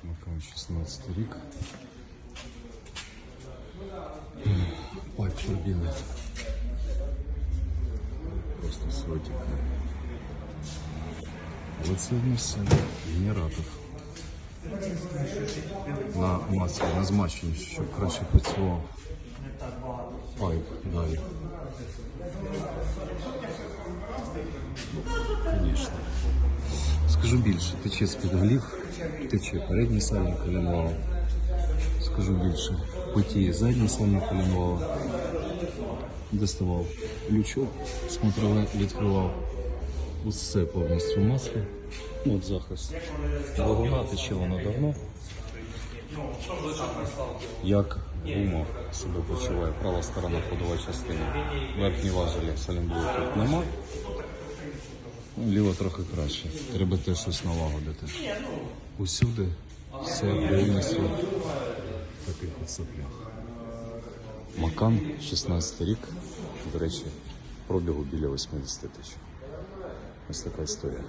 Макан 16 рік. Пайп турбіни. Просто сводик. Але це в нас генератор. На маслі, на змащенні, щоб краще працював пайп далі. Звісно. Скажу більше, тече з-під голів, тече передній сальник коленвала. Скажу більше, потіє задній сальник коленвала. Доставав лючок, смотрове відкривав. Усе повністю в маслі. От захист. Вагона тече воно давно. Як гума себе почуває права сторона ходова частина. Верхні важелі салінблоку тут нема. Ліво трохи краще. Треба теж щось налагодити. Усюди все повністю в таких от соплях. Макан, 16 рік. До речі, пробігу біля 80 тисяч. Ось така історія.